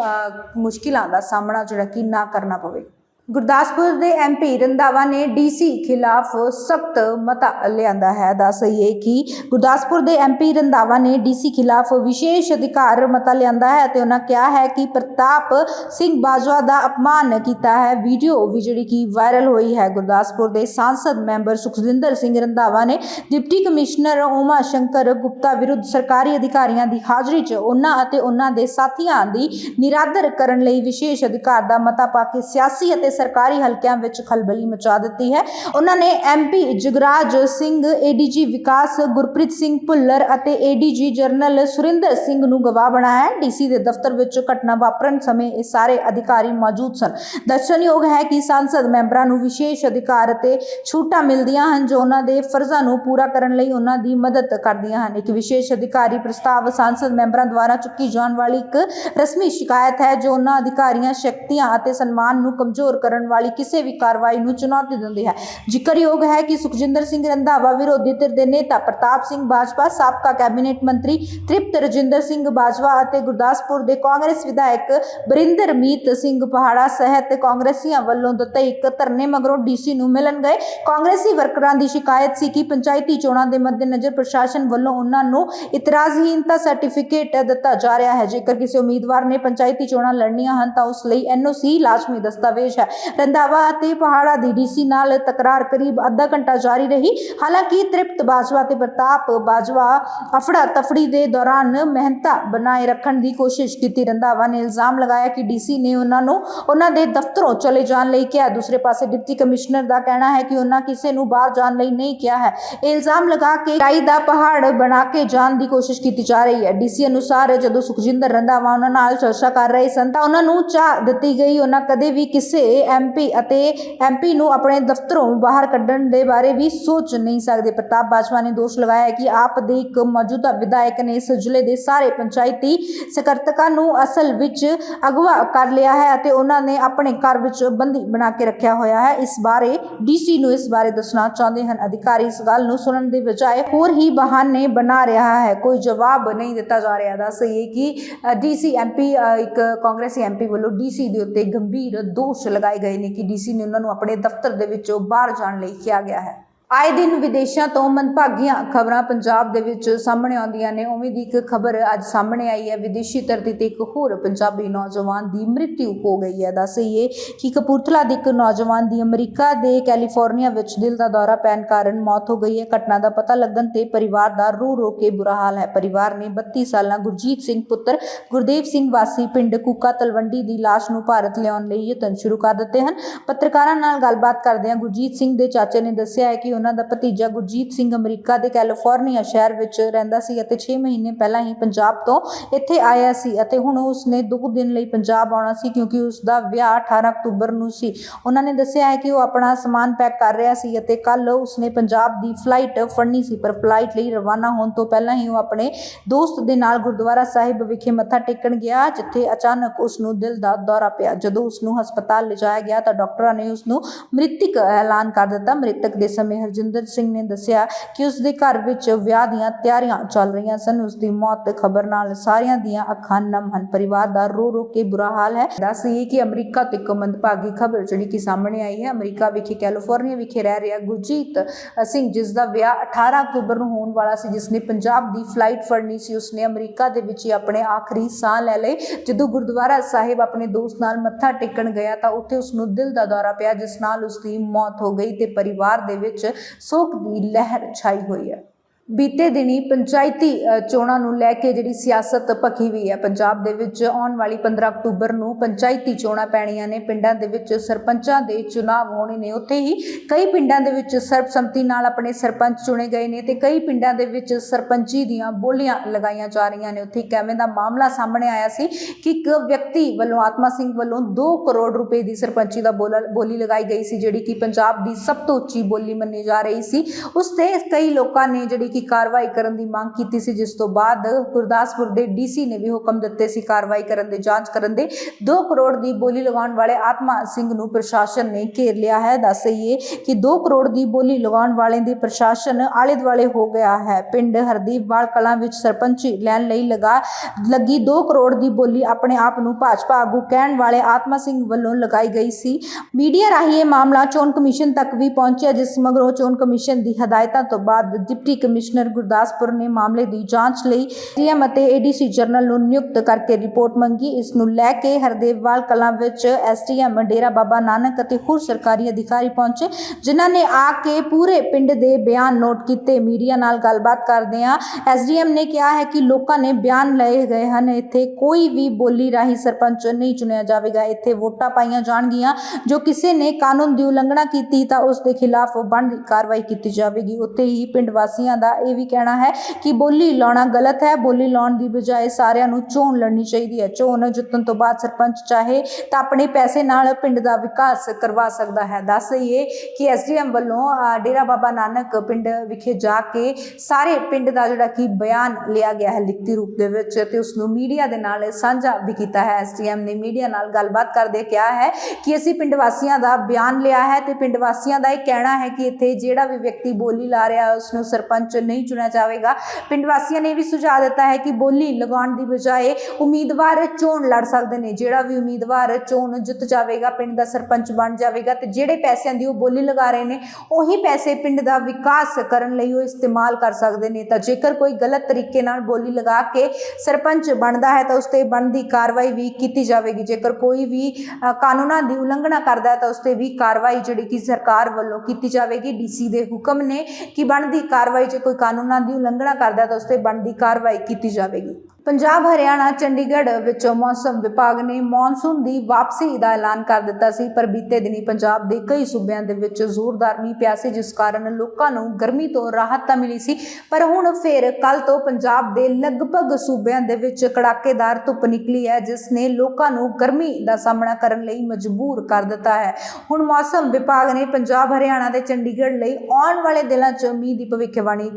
ਮੁਸ਼ਕਿਲਾਂ ਦਾ ਸਾਹਮਣਾ ਜਿਹੜਾ ਕਿ ਨਾ ਕਰਨਾ ਪਵੇ। ਗੁਰਦਾਸਪੁਰ ਦੇ ਐਮਪੀ ਰੰਧਾਵਾ ਨੇ ਡੀਸੀ ਖਿਲਾਫ ਸਖਤ ਮਤਾ ਲਿਆਂਦਾ ਹੈ। ਦੱਸਈਏ ਕਿ ਗੁਰਦਾਸਪੁਰ ਦੇ ਐਮਪੀ ਰੰਧਾਵਾ ਨੇ ਡੀਸੀ ਖਿਲਾਫ ਵਿਸ਼ੇਸ਼ ਅਧਿਕਾਰ ਮਤਾ ਲਿਆਂਦਾ ਹੈ ਅਤੇ ਉਹਨਾਂ ਕਿਹਾ ਹੈ ਕਿ ਪ੍ਰਤਾਪ ਸਿੰਘ ਬਾਜਵਾ ਦਾ ਅਪਮਾਨ ਕੀਤਾ ਹੈ। ਵੀਡੀਓ ਵੀ ਜਿਹੜੀ ਕਿ ਵਾਇਰਲ ਹੋਈ ਹੈ ਗੁਰਦਾਸਪੁਰ ਦੇ ਸੰਸਦ ਮੈਂਬਰ ਸੁਖਜਿੰਦਰ ਸਿੰਘ ਰੰਧਾਵਾ ਨੇ। ਡਿਪਟੀ ਕਮਿਸ਼ਨਰ ਓਮਾ ਸ਼ੰਕਰ ਗੁਪਤਾ ਵਿਰੁੱਧ ਸਰਕਾਰੀ ਅਧਿਕਾਰੀਆਂ ਦੀ ਹਾਜ਼ਰੀ 'ਚ ਉਹਨਾਂ ਅਤੇ ਉਹਨਾਂ ਦੇ ਸਾਥੀਆਂ ਦੀ ਨਿਰਾਦਰ ਕਰਨ ਲਈ ਵਿਸ਼ੇਸ਼ ਅਧਿਕਾਰ ਦਾ ਮਤਾ ਪਾ ਕੇ ਸਿਆਸੀ ਅਤੇ ਸਰਕਾਰੀ ਹਲਕਿਆਂ ਵਿੱਚ ਖਲਬਲੀ ਮਚਾ ਦਿੱਤੀ ਹੈ। ਉਹਨਾਂ ਨੇ ਐਮਪੀ ਜਗਰਾਜ ਸਿੰਘ ਏਡੀਜੀ ਵਿਕਾਸ, ਗੁਰਪ੍ਰੀਤ ਸਿੰਘ ਭੁੱਲਰ ਅਤੇ ਏਡੀਜੀ ਜਨਰਲ ਸੁਰਿੰਦਰ ਸਿੰਘ ਨੂੰ ਗਵਾਹ ਬਣਾਇਆ ਹੈ। ਡੀਸੀ ਦੇ ਦਫ਼ਤਰ ਵਿੱਚ ਘਟਨਾ ਵਾਪਰਨ ਸਮੇਂ ਇਹ ਸਾਰੇ ਅਧਿਕਾਰੀ ਮੌਜੂਦ ਸਨ। ਦਰਸ਼ਨਯੋਗ ਹੈ ਕਿ ਸੰਸਦ ਮੈਂਬਰਾਂ ਨੂੰ ਵਿਸ਼ੇਸ਼ ਅਧਿਕਾਰ ਅਤੇ ਛੂਟਾਂ ਮਿਲਦੀਆਂ ਹਨ ਜੋ ਉਹਨਾਂ ਦੇ ਫਰਜ਼ਾਂ ਨੂੰ ਪੂਰਾ ਕਰਨ ਲਈ ਉਹਨਾਂ ਦੀ ਮਦਦ ਕਰਦੀਆਂ ਹਨ। ਇੱਕ ਵਿਸ਼ੇਸ਼ ਅਧਿਕਾਰੀ ਪ੍ਰਸਤਾਵ ਸੰਸਦ ਮੈਂਬਰਾਂ ਦੁਆਰਾ ਚੁੱਕੀ ਜਾਣ ਵਾਲੀ ਇੱਕ ਰਸਮੀ ਸ਼ਿਕਾਇਤ ਹੈ ਜੋ ਉਹਨਾਂ ਅਧਿਕਾਰੀਆਂ ਸ਼ਕਤੀਆਂ ਅਤੇ ਸਨਮਾਨ ਨੂੰ ਕਮਜ਼ੋਰ ਕਰਨ ਵਾਲੀ ਕਿਸੇ ਵੀ ਕਾਰਵਾਈ ਨੂੰ ਚੁਣੌਤੀ ਦਿੰਦੀ ਹੈ। ਜ਼ਿਕਰਯੋਗ ਹੈ ਕਿ ਸੁਖਜਿੰਦਰ ਸਿੰਘ ਰੰਧਾਵਾ ਵਿਰੋਧੀ ਧਿਰ ਦੇ ਨੇਤਾ ਪ੍ਰਤਾਪ ਸਿੰਘ ਬਾਜਵਾ, ਸਾਬਕਾ ਕੈਬਨਿਟ ਮੰਤਰੀ ਤ੍ਰਿਪਤ ਰਜਿੰਦਰ ਸਿੰਘ ਬਾਜਵਾ ਅਤੇ ਗੁਰਦਾਸਪੁਰ ਦੇ ਕਾਂਗਰਸ ਵਿਧਾਇਕ ਬਰਿੰਦਰ ਮੀਤ ਸਿੰਘ ਪਹਾੜਾ ਸਹਿਤ ਕਾਂਗਰਸੀਆਂ ਵੱਲੋਂ ਦਿੱਤੇ ਇੱਕ ਧਰਨੇ ਮਗਰੋਂ ਡੀਸੀ ਨੂੰ ਮਿਲਣ ਗਏ। ਕਾਂਗਰਸੀ ਵਰਕਰਾਂ ਦੀ ਸ਼ਿਕਾਇਤ ਸੀ ਕਿ ਪੰਚਾਇਤੀ ਚੋਣਾਂ ਦੇ ਮੱਦੇਨਜ਼ਰ ਪ੍ਰਸ਼ਾਸਨ ਵੱਲੋਂ ਉਹਨਾਂ ਨੂੰ ਇਤਰਾਜ਼ਹੀਨਤਾ ਸਰਟੀਫਿਕੇਟ ਦਿੱਤਾ ਜਾ ਰਿਹਾ ਹੈ। ਜੇਕਰ ਕਿਸੇ ਉਮੀਦਵਾਰ ਨੇ ਪੰਚਾਇਤੀ ਚੋਣਾਂ ਲੜਨੀਆਂ ਹਨ ਤਾਂ ਉਸ ਲਈ ਐਨਓਸੀ ਲਾਜ਼ਮੀ ਦਸਤਾਵੇਜ਼ ਹੈ। ਰੰਧਾਵਾ ਅਤੇ ਪਹਾੜਾ ਦੀ ਡੀਸੀ ਨਾਲ ਤਕਰਾਰ ਕਰੀਬ ਅੱਧਾ ਘੰਟਾ ਜਾਰੀ ਰਹੀ। ਹਾਲਾਂਕਿ ਤ੍ਰਿਪਤ ਬਾਜਵਾ ਤੇ ਪ੍ਰਤਾਪ ਬਾਜਵਾ ਅਫੜਾ ਤਫੜੀ ਦੇ ਦੌਰਾਨ ਮਿਹਨਤਾ ਬਣਾਏ ਰੱਖਣ ਦੀ ਕੋਸ਼ਿਸ਼ ਕੀਤੀ। ਰੰਧਾਵਾ ਨੇ ਇਲਜ਼ਾਮ ਲਗਾਇਆ ਕਿ ਡੀਸੀ ਨੇ ਉਹਨਾਂ ਨੂੰ ਉਹਨਾਂ ਦੇ ਦਫ਼ਤਰੋਂ ਚਲੇ ਜਾਣ ਲਈ ਕਿਹਾ। ਦੂਸਰੇ ਪਾਸੇ ਡਿਪਟੀ ਕਮਿਸ਼ਨਰ ਦਾ ਕਹਿਣਾ ਹੈ ਕਿ ਉਹਨਾਂ ਕਿਸੇ ਨੂੰ ਬਾਹਰ ਜਾਣ ਲਈ ਨਹੀਂ ਕਿਹਾ ਹੈ। ਇਹ ਇਲਜ਼ਾਮ ਲਗਾ ਕੇ ਕਾਈ ਦਾ ਪਹਾੜ ਬਣਾ ਕੇ ਜਾਣ ਦੀ ਕੋਸ਼ਿਸ਼ ਕੀਤੀ ਜਾ ਰਹੀ ਹੈ। ਡੀਸੀ ਅਨੁਸਾਰ ਜਦੋਂ ਸੁਖਜਿੰਦਰ ਰੰਧਾਵਾ ਉਹਨਾਂ ਨਾਲ ਚਰਚਾ ਕਰ ਰਹੇ ਸਨ ਤਾਂ ਉਹਨਾਂ ਨੂੰ ਚਾਹ ਦਿੱਤੀ ਗਈ। ਉਹਨਾਂ ਕਦੇ ਵੀ ਕਿਸੇ ਐਮਪੀ ਅਤੇ ਐਮਪੀ ਨੂੰ ਆਪਣੇ ਦਫ਼ਤਰੋਂ ਬਾਹਰ ਕੱਢਣ ਦੇ ਬਾਰੇ ਵੀ ਸੋਚ ਨਹੀਂ ਸਕਦੇ। ਪ੍ਰਤਾਪ ਬਾਜਵਾ ਨੇ ਦੋਸ਼ ਲਗਾਇਆ ਕਿ ਆਪ ਦੇ ਇੱਕ ਮੌਜੂਦਾ ਵਿਧਾਇਕ ਨੇ ਇਸ ਜ਼ਿਲ੍ਹੇ ਦੇ ਸਾਰੇ ਪੰਚਾਇਤੀ ਸਕੱਤਰਾਂ ਨੂੰ ਅਸਲ ਵਿੱਚ ਅਗਵਾ ਕਰ ਲਿਆ ਹੈ ਅਤੇ ਉਹਨਾਂ ਨੇ ਆਪਣੇ ਘਰ ਵਿੱਚ ਬੰਦੀ ਬਣਾ ਕੇ ਰੱਖਿਆ ਹੋਇਆ ਹੈ। ਇਸ ਬਾਰੇ ਡੀਸੀ ਨੂੰ ਇਸ ਬਾਰੇ ਦੱਸਣਾ ਚਾਹੁੰਦੇ ਹਨ। ਅਧਿਕਾਰੀ ਇਸ ਗੱਲ ਨੂੰ ਸੁਣਨ ਦੇ ਬਜਾਏ ਹੋਰ ਹੀ ਬਹਾਨੇ ਬਣਾ ਰਿਹਾ ਹੈ। ਕੋਈ ਜਵਾਬ ਨਹੀਂ ਦਿੱਤਾ ਜਾ ਰਿਹਾ। ਦੱਸ ਇਹ ਕਿ ਡੀਸੀ ਐਮਪੀ ਇੱਕ ਕਾਂਗਰਸੀ ਐਮਪੀ ਵੱਲੋਂ ਡੀਸੀ ਦੇ ਉੱਤੇ ਗੰਭੀਰ ਦੋਸ਼ ਲਗਾਏ ਗਏ ਨੇ ਕਿ ਡੀਸੀ ਨੇ ਉਹਨਾਂ ਨੂੰ ਆਪਣੇ ਦਫ਼ਤਰ ਦੇ ਵਿੱਚੋਂ ਬਾਹਰ ਜਾਣ ਲਈ ਕਿਹਾ ਗਿਆ ਹੈ। ਆਏ ਦਿਨ ਵਿਦੇਸ਼ਾਂ ਤੋਂ ਮਨਭਾਗੀਆਂ ਖਬਰਾਂ ਪੰਜਾਬ ਦੇ ਵਿੱਚ ਸਾਹਮਣੇ ਆਉਂਦੀਆਂ ਨੇ। ਉਵੇਂ ਦੀ ਇੱਕ ਖਬਰ ਅੱਜ ਸਾਹਮਣੇ ਆਈ ਹੈ। ਵਿਦੇਸ਼ੀ ਧਰਤੀ ਤੇ ਇੱਕ ਹੋਰ ਪੰਜਾਬੀ ਨੌਜਵਾਨ ਦੀ ਮ੍ਰਿਤਿੂ ਹੋ ਗਈ ਹੈ। ਦੱਸਈਏ ਕਿ ਕਪੂਰਥਲਾ ਦੇ ਇੱਕ ਨੌਜਵਾਨ ਦੀ ਅਮਰੀਕਾ ਦੇ ਕੈਲੀਫੋਰਨੀਆ ਵਿੱਚ ਦਿਲ ਦਾ ਦੌਰਾ ਪੈਣ ਕਾਰਨ ਮੌਤ ਹੋ ਗਈ ਹੈ। ਘਟਨਾ ਦਾ ਪਤਾ ਲੱਗਣ ਤੇ ਪਰਿਵਾਰ ਦਾ ਰੋ ਰੋ ਕੇ ਬੁਰਾ ਹਾਲ ਹੈ। ਪਰਿਵਾਰ ਨੇ 32 ਸਾਲਾਂ ਗੁਰਜੀਤ ਸਿੰਘ ਪੁੱਤਰ, ਗੁਰਦੇਵ ਸਿੰਘ ਵਾਸੀ ਪਿੰਡ ਕੂਕਾ ਤਲਵੰਡੀ ਦੀ ਲਾਸ਼ ਨੂੰ ਭਾਰਤ ਲਿਆਉਣ ਲਈ ਯਤਨ ਸ਼ੁਰੂ ਕਰ ਦਿੱਤੇ ਹਨ। ਪੱਤਰਕਾਰਾਂ ਨਾਲ ਗੱਲਬਾਤ ਕਰਦਿਆਂ ਗੁਰਜੀਤ ਸਿੰਘ ਦੇ ਚਾਚੇ ਨੇ ਦੱਸਿਆ ਹੈ ਕਿ ਉਹਨਾਂ ਦਾ ਭਤੀਜਾ ਗੁਰਜੀਤ ਸਿੰਘ ਅਮਰੀਕਾ ਦੇ ਕੈਲੀਫੋਰਨੀਆ ਸ਼ਹਿਰ ਵਿੱਚ ਰਹਿੰਦਾ ਸੀ ਅਤੇ 6 ਮਹੀਨੇ ਪਹਿਲਾਂ ਹੀ ਪੰਜਾਬ ਤੋਂ ਇੱਥੇ ਆਇਆ ਸੀ ਅਤੇ ਹੁਣ ਉਸਨੇ 2 ਦਿਨ ਲਈ ਪੰਜਾਬ ਆਉਣਾ ਸੀ ਕਿਉਂਕਿ ਉਸ ਦਾ ਵਿਆਹ 18 ਅਕਤੂਬਰ ਨੂੰ ਸੀ। ਉਹਨਾਂ ਨੇ ਦੱਸਿਆ ਹੈ ਕਿ ਉਹ ਆਪਣਾ ਸਮਾਨ ਪੈਕ ਕਰ ਰਿਹਾ ਸੀ ਅਤੇ ਕੱਲ ਉਸਨੇ ਪੰਜਾਬ ਦੀ ਫਲਾਈਟ ਫੜਨੀ ਸੀ, ਪਰ ਫਲਾਈਟ ਲਈ ਰਵਾਨਾ ਹੋਣ ਤੋਂ ਪਹਿਲਾਂ ਹੀ ਉਹ ਆਪਣੇ ਦੋਸਤ ਦੇ ਨਾਲ ਗੁਰਦੁਆਰਾ ਸਾਹਿਬ ਵਿਖੇ ਮੱਥਾ ਟੇਕਣ ਗਿਆ, ਜਿੱਥੇ ਅਚਾਨਕ ਉਸ ਨੂੰ ਦਿਲ ਦਾ ਦੌਰਾ ਪਿਆ। ਜਦੋਂ ਉਸ ਨੂੰ ਹਸਪਤਾਲ ਲਿਜਾਇਆ ਗਿਆ ਤਾਂ ਡਾਕਟਰਾਂ ਨੇ ਉਸ ਨੂੰ ਮ੍ਰਿਤਕ ਐਲਾਨ ਕਰ ਦਿੱਤਾ। ਮ੍ਰਿਤਕ ਦੇ ਸਮੇਂ ਹਰਜਿੰਦਰ ਸਿੰਘ ਨੇ ਦੱਸਿਆ ਕਿ ਉਸ ਦੇ ਘਰ ਵਿੱਚ ਵਿਆਹ ਦੀਆਂ ਤਿਆਰੀਆਂ ਚੱਲ ਰਹੀਆਂ ਸਨ। ਉਸ ਦੀ ਮੌਤ ਖਬਰ ਨਾਲ ਸਾਰਿਆਂ ਦੀਆਂ ਅੱਖਾਂ ਨਮ ਹਨ। ਪਰਿਵਾਰ ਦਾ ਰੋ ਰੋ ਕੇ ਬੁਰਾ ਹਾਲ ਹੈ। ਦੱਸੀਏ ਕਿ ਅਮਰੀਕਾ ਤੋਂ ਇੱਕ ਮੰਦਭਾਗੀ ਖਬਰ ਜਿਹੜੀ ਕਿ ਸਾਹਮਣੇ ਆਈ ਹੈ। ਅਮਰੀਕਾ ਵਿਖੇ, ਕੈਲੀਫੋਰਨੀਆ ਵਿਖੇ ਰਹਿ ਰਿਹਾ ਗੁਰਜੀਤ ਸਿੰਘ, ਜਿਸ ਦਾ ਵਿਆਹ 18 ਅਕਤੂਬਰ ਨੂੰ ਹੋਣ ਵਾਲਾ ਸੀ, ਜਿਸ ਨੇ ਪੰਜਾਬ ਦੀ ਫਲਾਈਟ ਫੜਨੀ ਸੀ। ਉਸਨੇ ਅਮਰੀਕਾ ਦੇ ਵਿੱਚ ਹੀ ਆਪਣੇ ਆਖਰੀ ਸਾਹ ਲੈ ਲਏ। ਜਦੋਂ ਗੁਰਦੁਆਰਾ ਸਾਹਿਬ ਆਪਣੇ ਦੋਸਤ ਨਾਲ ਮੱਥਾ ਟੇਕਣ ਗਿਆ ਤਾਂ ਉੱਥੇ ਉਸ ਨੂੰ ਦਿਲ ਦਾ ਦੌਰਾ ਪਿਆ, ਜਿਸ ਨਾਲ ਉਸ ਦੀ ਮੌਤ ਹੋ ਗਈ ਤੇ ਪਰਿਵਾਰ ਦੇ ਵਿੱਚ ਸੋਗ ਦੀ ਲਹਿਰ ਛਾਈ ਹੋਈ ਹੈ। ਬੀਤੇ ਦਿਨੀ ਪੰਚਾਇਤੀ ਚੋਣਾਂ ਨੂੰ ਲੈ ਕੇ ਜਿਹੜੀ ਸਿਆਸਤ ਭਖੀ ਹੋਈ ਹੈ, ਪੰਜਾਬ ਦੇ ਵਿੱਚ ਆਉਣ ਵਾਲੀ 15 ਅਕਤੂਬਰ ਨੂੰ ਪੰਚਾਇਤੀ ਚੋਣਾਂ ਪੈਣੀਆਂ ਨੇ, ਪਿੰਡਾਂ ਦੇ ਵਿੱਚ ਸਰਪੰਚਾਂ ਦੇ ਚੁਣਾਵ ਹੋਣੇ ਨੇ, ਉੱਥੇ ਹੀ ਕਈ ਪਿੰਡਾਂ ਦੇ ਵਿੱਚ ਸਰਬਸੰਮਤੀ ਨਾਲ ਆਪਣੇ ਸਰਪੰਚ ਚੁਣੇ ਗਏ ਨੇ ਤੇ ਕਈ ਪਿੰਡਾਂ ਦੇ ਵਿੱਚ ਸਰਪੰਚੀ ਦੀਆਂ ਬੋਲੀਆਂ ਲਗਾਈਆਂ ਜਾ ਰਹੀਆਂ ਨੇ। ਉੱਥੇ ਇੱਕ ਐਵੇਂ ਦਾ ਮਾਮਲਾ ਸਾਹਮਣੇ ਆਇਆ ਸੀ ਕਿ ਇੱਕ ਵਿਅਕਤੀ ਵੱਲੋਂ, ਆਤਮਾ ਸਿੰਘ ਵੱਲੋਂ 2 ਕਰੋੜ ਰੁਪਏ ਦੀ ਸਰਪੰਚੀ ਦਾ ਬੋਲਾ- ਬੋਲੀ ਲਗਾਈ ਗਈ ਸੀ, ਜਿਹੜੀ ਕਿ ਪੰਜਾਬ ਦੀ ਸਭ ਤੋਂ ਉੱਚੀ ਬੋਲੀ ਮੰਨੀ ਜਾ ਰਹੀ ਸੀ। ਉਸ ਤੇ ਕਈ ਲੋਕਾਂ ਨੇ ਜਿਹੜੀ ਕਿ ਕਾਰਵਾਈ ਕਰਨ ਦੀ ਮੰਗ ਕੀਤੀ ਸੀ, ਜਿਸ ਤੋਂ ਬਾਅਦ ਗੁਰਦਾਸਪੁਰ ਦੇ ਡੀਸੀ ਨੇ ਵੀ ਹੁਕਮ ਦਿੱਤੇ ਸੀ ਕਾਰਵਾਈ ਕਰਨ ਦੇ, ਜਾਂਚ ਕਰਨ ਦੇ। 2 ਕਰੋੜ ਦੀ ਬੋਲੀ ਲਗਾਉਣ ਵਾਲੇ ਆਤਮਾ ਸਿੰਘ ਨੂੰ ਪ੍ਰਸ਼ਾਸਨ ਨੇ ਘੇਰ ਲਿਆ ਹੈ। ਦੱਸਈਏ ਕਿ 2 ਕਰੋੜ ਦੀ ਬੋਲੀ ਲਗਾਉਣ ਵਾਲੇ ਦੇ ਪ੍ਰਸ਼ਾਸਨ ਆਲੇ ਦੁਆਲੇ ਹੋ ਗਿਆ ਹੈ। ਪਿੰਡ ਹਰਦੀਪਵਾਲ ਕਲਾਂ ਵਿੱਚ ਸਰਪੰਚੀ ਲੈਣ ਲਈ ਲਗਾ ਲੱਗੀ 2 ਕਰੋੜ ਦੀ ਬੋਲੀ ਆਪਣੇ ਆਪ ਨੂੰ ਭਾਜਪਾ ਆਗੂ ਕਹਿਣ ਵਾਲੇ ਆਤਮਾ ਸਿੰਘ ਵੱਲੋਂ ਲਗਾਈ ਗਈ ਸੀ। ਮੀਡੀਆ ਰਾਹੀਂ ਇਹ ਮਾਮਲਾ ਚੋਣ ਕਮਿਸ਼ਨ ਤੱਕ ਵੀ ਪਹੁੰਚਿਆ, ਜਿਸ ਮਗਰੋਂ ਚੋਣ ਕਮਿਸ਼ਨ ਦੀ ਹਦਾਇਤਾਂ ਤੋਂ ਬਾਅਦ ਡਿਪਟੀ ਕਮਿਸ਼ਨ ਕਮਿਸ਼ਨਰ ਗੁਰਦਾਸਪੁਰ ਨੇ ਮਾਮਲੇ ਦੀ ਜਾਂਚ ਲਈ ਡੀਐਮ ਅਤੇ ਏਡੀਸੀ ਜਨਰਲ ਨੂੰ ਨਿਯੁਕਤ ਕਰਕੇ ਰਿਪੋਰਟ ਮੰਗੀ। ਇਸ ਨੂੰ ਲੈ ਕੇ ਹਰਦੇਵਵਾਲ ਕਲਾਂ ਵਿੱਚ ਐਸਡੀਐਮ ਡੇਰਾ ਬਾਬਾ ਨਾਨਕ ਅਤੇ ਹੋਰ ਸਰਕਾਰੀ ਅਧਿਕਾਰੀ ਪਹੁੰਚੇ, ਜਿਨ੍ਹਾਂ ਨੇ ਆ ਕੇ ਪੂਰੇ ਪਿੰਡ ਦੇ ਬਿਆਨ ਨੋਟ ਕੀਤੇ। ਮੀਡੀਆ ਨਾਲ ਗੱਲਬਾਤ ਕਰਦਿਆਂ ਐਸਡੀਐਮ ਨੇ ਕਿਹਾ ਹੈ ਕਿ ਲੋਕਾਂ ਨੇ ਬਿਆਨ ਲਏ ਗਏ ਹਨ। ਇੱਥੇ ਕੋਈ ਵੀ ਬੋਲੀ ਰਾਹੀਂ ਸਰਪੰਚ ਨਹੀਂ ਚੁਣਿਆ ਜਾਵੇਗਾ। ਇੱਥੇ ਵੋਟਾਂ ਪਾਈਆਂ ਜਾਣਗੀਆਂ। ਜੋ ਕਿਸੇ ਨੇ ਕਾਨੂੰਨ ਦੀ ਉਲੰਘਣਾ ਕੀਤੀ ਤਾਂ ਉਸ ਦੇ ਖਿਲਾਫ ਬਣਦੀ ਕਾਰਵਾਈ ਕੀਤੀ ਜਾਵੇਗੀ। ਉੱਥੇ ਹੀ ਪਿੰਡ ਵਾਸੀਆਂ ਦਾ ਇਹ ਵੀ ਕਹਿਣਾ ਹੈ ਕਿ ਬੋਲੀ ਲਾਉਣਾ ਗਲਤ ਹੈ। ਬੋਲੀ ਲਾਉਣ ਦੀ ਬਜਾਏ ਸਾਰਿਆਂ ਨੂੰ ਚੋਣ ਲੜਨੀ ਚਾਹੀਦੀ ਹੈ। ਚੋਣ ਜਿੱਤਣ ਤੋਂ ਬਾਅਦ ਸਰਪੰਚ ਚਾਹੇ ਤਾਂ ਆਪਣੇ ਪੈਸੇ ਨਾਲ ਪਿੰਡ ਦਾ ਵਿਕਾਸ ਕਰਵਾ ਸਕਦਾ ਹੈ। ਦੱਸ ਦਈਏ ਕਿ ਐਸਡੀਐਮ ਵੱਲੋਂ ਡੇਰਾ ਬਾਬਾ ਨਾਨਕ ਪਿੰਡ ਵਿਖੇ ਜਾ ਕੇ ਸਾਰੇ ਪਿੰਡ ਦਾ ਜਿਹੜਾ ਕਿ ਬਿਆਨ ਲਿਆ ਗਿਆ ਹੈ ਲਿਖਤੀ ਰੂਪ ਦੇ ਵਿੱਚ ਤੇ ਉਸ ਨੂੰ ਮੀਡੀਆ ਦੇ ਨਾਲ ਸਾਂਝਾ ਵੀ ਕੀਤਾ ਹੈ। ਐਸਡੀਐਮ ਨੇ ਮੀਡੀਆ ਨਾਲ ਗੱਲਬਾਤ ਕਰਦੇ ਕਿਹਾ ਹੈ ਕਿ ਅਸੀਂ ਪਿੰਡ ਵਾਸੀਆਂ ਦਾ ਬਿਆਨ ਲਿਆ ਹੈ ਤੇ ਪਿੰਡ ਵਾਸੀਆਂ ਦਾ ਇਹ ਕਹਿਣਾ ਹੈ ਕਿ ਇੱਥੇ ਜਿਹੜਾ ਵੀ ਵਿਅਕਤੀ ਬੋਲੀ ਲਾ ਰਿਹਾ ਹੈ ਉਸ ਨੂੰ ਸਰਪੰਚ ਨਹੀਂ ਚੁਣਿਆ ਜਾਵੇਗਾ। ਪਿੰਡ ਵਾਸੀਆਂ ਨੇ ਵੀ ਸੁਝਾਅ ਦਿੱਤਾ ਹੈ ਕਿ ਬੋਲੀ ਲਗਾਉਣ ਦੀ ਬਜਾਏ ਉਮੀਦਵਾਰ ਚੋਣ ਲੜ ਸਕਦੇ ਨੇ। ਜਿਹੜਾ ਵੀ ਉਮੀਦਵਾਰ ਚੋਣ ਜਿੱਤ ਜਾਵੇਗਾ, ਪਿੰਡ ਦਾ ਸਰਪੰਚ ਬਣ ਜਾਵੇਗਾ ਤੇ ਜਿਹੜੇ ਪੈਸਿਆਂ ਦੀ ਉਹ ਬੋਲੀ ਲਗਾ ਰਹੇ ਨੇ, ਉਹੀ ਪੈਸੇ ਪਿੰਡ ਦਾ ਵਿਕਾਸ ਕਰਨ ਲਈ ਉਹ ਇਸਤੇਮਾਲ ਕਰ ਸਕਦੇ ਨੇ। ਤਾਂ ਜੇਕਰ ਕੋਈ ਗਲਤ ਤਰੀਕੇ ਨਾਲ ਬੋਲੀ ਲਗਾ ਕੇ ਸਰਪੰਚ ਬਣਦਾ ਹੈ ਤਾਂ ਉਸ ਤੇ ਬਣਦੀ ਕਾਰਵਾਈ ਵੀ ਕੀਤੀ ਜਾਵੇਗੀ। ਜੇਕਰ ਕੋਈ ਵੀ ਕਾਨੂੰਨਾਂ ਦੀ ਉਲੰਘਣਾ ਕਰਦਾ ਹੈ ਤਾਂ ਉਸ ਤੇ ਵੀ ਕਾਰਵਾਈ ਜਿਹੜੀ ਕਿ ਸਰਕਾਰ ਵੱਲੋਂ ਕੀਤੀ ਜਾਵੇਗੀ। ਡੀਸੀ ਦੇ ਹੁਕਮ ਨੇ ਕਿ ਬਣਦੀ ਕਾਰਵਾਈ ਜੇ ਕੋਈ ਕਾਨੂੰਨਾਂ ਦੀ ਉਲੰਘਣਾ ਕਰਦਾ ਹੈ ਤਾਂ ਉਸ ਤੇ ਬਣਦੀ ਕਾਰਵਾਈ ਕੀਤੀ ਜਾਵੇਗੀ। ਪੰਜਾਬ, ਹਰਿਆਣਾ, ਚੰਡੀਗੜ੍ਹ ਵਿੱਚੋਂ ਮੌਸਮ ਵਿਭਾਗ ਨੇ ਮੌਨਸੂਨ ਦੀ ਵਾਪਸੀ ਦਾ ਐਲਾਨ ਕਰ ਦਿੱਤਾ ਸੀ, ਪਰ ਬੀਤੇ ਦਿਨੀ ਪੰਜਾਬ ਦੇ ਕਈ ਸੂਬਿਆਂ ਦੇ ਵਿੱਚ ਜ਼ੋਰਦਾਰ ਮੀਂਹ ਪਿਆ ਸੀ, ਜਿਸ ਕਾਰਨ ਲੋਕਾਂ ਨੂੰ ਗਰਮੀ ਤੋਂ ਰਾਹਤ ਤਾਂ ਮਿਲੀ ਸੀ, ਪਰ ਹੁਣ ਫਿਰ ਕੱਲ ਤੋਂ ਪੰਜਾਬ ਦੇ ਲਗਭਗ ਸੂਬਿਆਂ ਦੇ ਵਿੱਚ ਕੜਾਕੇਦਾਰ ਧੁੱਪ ਨਿਕਲੀ ਹੈ, ਜਿਸ ਨੇ ਲੋਕਾਂ ਨੂੰ ਗਰਮੀ ਦਾ ਸਾਹਮਣਾ ਕਰਨ ਲਈ ਮਜਬੂਰ ਕਰ ਦਿੱਤਾ ਹੈ। ਹੁਣ ਮੌਸਮ ਵਿਭਾਗ ਨੇ ਪੰਜਾਬ, ਹਰਿਆਣਾ ਤੇ ਚੰਡੀਗੜ੍ਹ ਲਈ ਆਉਣ ਵਾਲੇ ਦਿਨਾਂ 'ਚ ਮੀਂਹ ਦੀ ਭਵਿੱਖਬਾਣੀ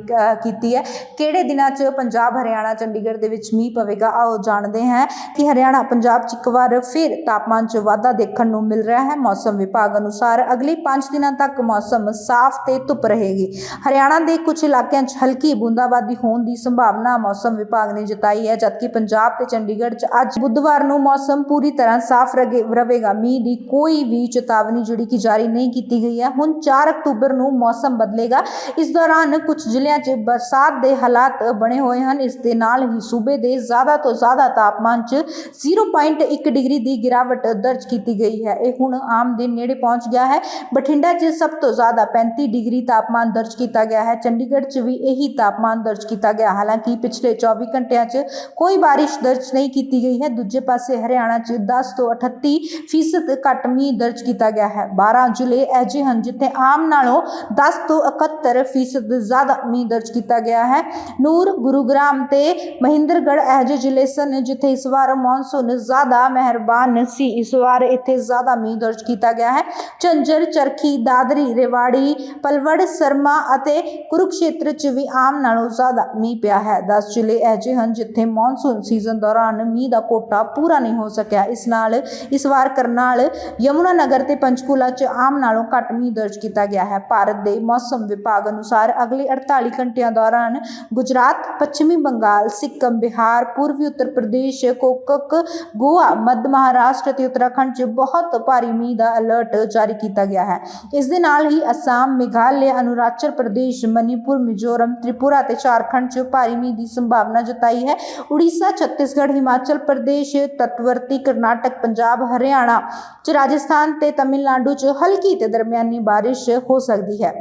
ਕੀਤੀ ਹੈ। ਕਿਹੜੇ ਦਿਨਾਂ 'ਚ ਪੰਜਾਬ, ਹਰਿਆਣਾ, ਚੰਡੀਗੜ੍ਹ ਦੇ ਵਿੱਚ ਮੀਂਹ ਪਵੇਗਾ। ਆਓ ਜਾਣਦੇ ਹਾਂ ਕਿ ਹਰਿਆਣਾ, ਪੰਜਾਬ 'ਚ ਇੱਕ ਵਾਰ ਫਿਰ ਤਾਪਮਾਨ 'ਚ ਵਾਧਾ ਦੇਖਣ ਨੂੰ ਮਿਲ ਰਿਹਾ ਹੈ। ਮੌਸਮ ਵਿਭਾਗ ਅਨੁਸਾਰ ਅਗਲੇ 5 ਦਿਨਾਂ ਤੱਕ ਮੌਸਮ ਸਾਫ਼ ਤੇ ਧੁੱਪ ਰਹੇਗੀ। ਹਰਿਆਣਾ ਦੇ ਕੁਝ ਇਲਾਕਿਆਂ 'ਚ ਹਲਕੀ ਬੂੰਦਾਬਾਦੀ ਹੋਣ ਦੀ ਸੰਭਾਵਨਾ ਮੌਸਮ ਵਿਭਾਗ ਨੇ ਜਤਾਈ ਹੈ, ਜਦਕਿ ਪੰਜਾਬ ਤੇ ਚੰਡੀਗੜ੍ਹ 'ਚ ਅੱਜ ਬੁੱਧਵਾਰ ਨੂੰ ਮੌਸਮ ਪੂਰੀ ਤਰ੍ਹਾਂ ਸਾਫ਼ ਰਹੇ- ਰਹੇਗਾ ਮੀਂਹ ਦੀ ਕੋਈ ਵੀ ਚੇਤਾਵਨੀ ਜਿਹੜੀ ਕਿ ਜਾਰੀ ਨਹੀਂ ਕੀਤੀ ਗਈ ਹੈ। ਹੁਣ 4 ਅਕਤੂਬਰ ਨੂੰ ਮੌਸਮ ਬਦਲੇਗਾ। ਇਸ ਦੌਰਾਨ ਕੁਝ ਜ਼ਿਲ੍ਹਿਆਂ 'ਚ ਬਰਸਾਤ ਦੇ ਹਾਲਾਤ ਬਣੇ ਹੋਏ ਹਨ। ਇਸ ਦੇ ਨਾਲ ਹੀ ਸੂਬੇ ਦੇ ਜ਼ਿਆਦਾ ਤੋਂ ਜ਼ਿਆਦਾ ਤਾਪਮਾਨ 'ਚ 0.1 ਡਿਗਰੀ ਦੀ ਗਿਰਾਵਟ ਦਰਜ ਕੀਤੀ ਗਈ ਹੈ। ਇਹ ਹੁਣ ਆਮ ਦੇ ਨੇੜੇ ਪਹੁੰਚ ਗਿਆ ਹੈ। ਬਠਿੰਡਾ 'ਚ ਸਭ ਤੋਂ ਜ਼ਿਆਦਾ 35 ਡਿਗਰੀ ਤਾਪਮਾਨ ਦਰਜ ਕੀਤਾ ਗਿਆ ਹੈ। ਚੰਡੀਗੜ੍ਹ 'ਚ ਵੀ ਇਹੀ ਤਾਪਮਾਨ ਦਰਜ ਕੀਤਾ ਗਿਆ। ਹਾਲਾਂਕਿ ਪਿਛਲੇ 24 ਘੰਟਿਆਂ 'ਚ ਕੋਈ ਬਾਰਿਸ਼ ਦਰਜ ਨਹੀਂ ਕੀਤੀ ਗਈ ਹੈ। ਦੂਜੇ ਪਾਸੇ ਹਰਿਆਣਾ 'ਚ 10 ਤੋਂ 38 ਫੀਸਦ ਘੱਟ ਮੀਂਹ ਦਰਜ ਕੀਤਾ ਗਿਆ ਹੈ। 12 ਜ਼ਿਲ੍ਹੇ ਅਜਿਹੇ ਹਨ ਜਿੱਥੇ ਆਮ ਨਾਲੋਂ 10 ਤੋਂ 71 ਫੀਸਦ ਜ਼ਿਆਦਾ ਮੀਂਹ ਦਰਜ ਕੀਤਾ ਗਿਆ ਹੈ। ਨੂਰ, ਗੁਰੂਗ੍ਰਾਮ ਤੇ ਮਹਿੰਦਰਗੜ੍ਹ ਇਹੋ ਜਿਹੇ ਜ਼ਿਲ੍ਹੇ ਸਨ ਜਿੱਥੇ ਇਸ ਵਾਰ ਮੌਨਸੂਨ ਜ਼ਿਆਦਾ ਮਿਹਰਬਾਨ ਸੀ। ਇਸ ਵਾਰ ਇੱਥੇ ਜ਼ਿਆਦਾ ਮੀਂਹ ਦਰਜ ਕੀਤਾ ਗਿਆ ਹੈ। ਝੰਜਰ, ਚਰਖੀ, ਦਾਦਰੀ, ਰੇਵਾੜੀ, ਪਲਵੜ, ਸਰਮਾ ਅਤੇ ਕੁਰੂਕਸ਼ੇਤਰ 'ਚ ਵੀ ਆਮ ਨਾਲੋਂ ਜ਼ਿਆਦਾ ਮੀਂਹ ਪਿਆ ਹੈ। 10 ਜ਼ਿਲ੍ਹੇ ਇਹੋ ਜਿਹੇ ਹਨ ਜਿੱਥੇ ਮੌਨਸੂਨ ਸੀਜ਼ਨ ਦੌਰਾਨ ਮੀਂਹ ਦਾ ਕੋਟਾ ਪੂਰਾ ਨਹੀਂ ਹੋ ਸਕਿਆ। ਇਸ ਨਾਲ ਇਸ ਵਾਰ ਕਰਨਾਲ, ਯਮੁਨਾ ਨਗਰ ਤੇ ਪੰਚਕੂਲਾ 'ਚ ਆਮ ਨਾਲੋਂ ਘੱਟ ਮੀਂਹ ਦਰਜ ਕੀਤਾ ਗਿਆ ਹੈ। ਭਾਰਤ ਦੇ ਮੌਸਮ ਵਿਭਾਗ ਅਨੁਸਾਰ ਅਗਲੇ 48 ਘੰਟਿਆਂ ਦੌਰਾਨ ਗੁਜਰਾਤ, ਪੱਛਮੀ ਬੰਗਾਲ, ਸਿੱਕਮ, ਬਿਹਾਰ ਪੂਰਬੀ ਉੱਤਰ ਪ੍ਰਦੇਸ਼ ਕੋਕਕ ਗੋਆ ਮੱਧ ਮਹਾਰਾਸ਼ਟਰ ਅਤੇ ਉੱਤਰਾਖੰਡ 'ਚ ਬਹੁਤ ਭਾਰੀ ਮੀਂਹ ਦਾ ਅਲਰਟ ਜਾਰੀ ਕੀਤਾ ਗਿਆ ਹੈ ਇਸ ਦੇ ਨਾਲ ਹੀ ਅਸਾਮ ਮੇਘਾਲਿਆ ਅਰੁਣਾਚਲ ਪ੍ਰਦੇਸ਼ ਮਨੀਪੁਰ ਮਿਜ਼ੋਰਮ ਤ੍ਰਿਪੁਰਾ ਅਤੇ ਝਾਰਖੰਡ 'ਚ ਭਾਰੀ ਮੀਂਹ ਦੀ ਸੰਭਾਵਨਾ ਜਤਾਈ ਹੈ ਉੜੀਸਾ ਛੱਤੀਸਗੜ੍ਹ ਹਿਮਾਚਲ ਪ੍ਰਦੇਸ਼ ਤੱਟਵਰਤੀ ਕਰਨਾਟਕ ਪੰਜਾਬ ਹਰਿਆਣਾ 'ਚ ਰਾਜਸਥਾਨ ਤੇ ਤਮਿਲਨਾਡੂ 'ਚ ਹਲਕੀ ਤੇ ਦਰਮਿਆਨੀ ਬਾਰਿਸ਼ ਹੋ ਸਕਦੀ ਹੈ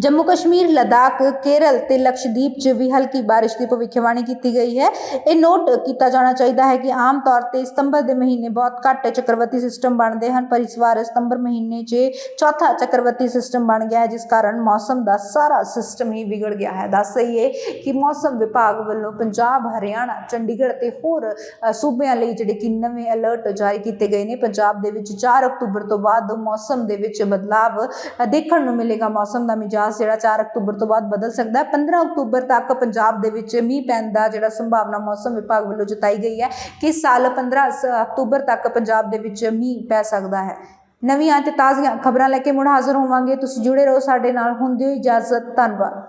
ਜੰਮੂ ਕਸ਼ਮੀਰ ਲਦਾਖ ਕੇਰਲ ਤੇ ਲਕਸ਼ਦੀਪ 'ਚ ਵੀ ਹਲਕੀ ਬਾਰਿਸ਼ ਦੀ ਭਵਿੱਖਬਾਣੀ ਕੀਤੀ ਗਈ ਹੈ ਇਹ ਨੋਟ ਕੀਤਾ ਜਾਣਾ ਚਾਹੀਦਾ ਹੈ ਕਿ ਆਮ ਤੌਰ ਤੇ ਸਤੰਬਰ ਦੇ ਮਹੀਨੇ ਬਹੁਤ ਘੱਟ ਚੱਕਰਵਾਤੀ ਸਿਸਟਮ ਬਣਦੇ ਹਨ ਪਰ ਇਸ ਵਾਰ ਸਤੰਬਰ ਮਹੀਨੇ 'ਚ ਚੌਥਾ ਚੱਕਰਵਾਤੀ ਸਿਸਟਮ ਬਣ ਗਿਆ ਹੈ ਜਿਸ ਕਾਰਨ ਮੌਸਮ ਦਾ ਸਾਰਾ ਸਿਸਟਮ ਹੀ ਵਿਗੜ ਗਿਆ ਹੈ ਦੱਸ ਦਈਏ ਕਿ ਮੌਸਮ ਵਿਭਾਗ ਵੱਲੋਂ ਪੰਜਾਬ ਹਰਿਆਣਾ ਚੰਡੀਗੜ੍ਹ ਤੇ ਹੋਰ ਅ, ਸੂਬਿਆਂ ਲਈ ਜਿਹੜੇ ਕਿ ਨਵੇਂ ਅਲਰਟ ਜਾਰੀ ਕੀਤੇ ਗਏ ਨੇ ਪੰਜਾਬ ਦੇ ਵਿੱਚ 4 ਅਕਤੂਬਰ ਤੋਂ ਬਾਅਦ ਮੌਸਮ ਦੇ ਵਿੱਚ ਬਦਲਾਵ ਅ, ਦੇਖਣ ਨੂੰ ਮਿਲੇਗਾ ਮੌਸਮ ਦਾ ਮਿਜਾਜ਼ ਜਿਹੜਾ 4 ਅਕਤੂਬਰ ਤੋਂ ਬਾਅਦ ਬਦਲ ਸਕਦਾ ਹੈ। 15 ਅਕਤੂਬਰ ਤੱਕ ਪੰਜਾਬ ਦੇ ਵਿੱਚ ਮੀਂਹ ਪੈਣ ਦਾ ਜਿਹੜਾ ਸੰਭਾਵਨਾ ਮੌਸਮ ਵਿਭਾਗ ਵੱਲੋਂ ਜਤਾਈ ਗਈ ਹੈ ਕਿ ਸਾਲ 15 ਸ- ਅਕਤੂਬਰ ਤੱਕ ਪੰਜਾਬ ਦੇ ਵਿੱਚ ਮੀਂਹ ਪੈ ਸਕਦਾ ਹੈ। ਨਵੀਆਂ ਤੇ ਤਾਜ਼ੀਆਂ ਖਬਰਾਂ ਲੈ ਕੇ ਮੁੜ ਹਾਜ਼ਰ ਹੋਵਾਂਗੇ। ਤੁਸੀਂ ਜੁੜੇ ਰਹੋ ਸਾਡੇ ਨਾਲ। ਹੁੰਦੀ ਹੋਈ ਇਜਾਜ਼ਤ। ਧੰਨਵਾਦ।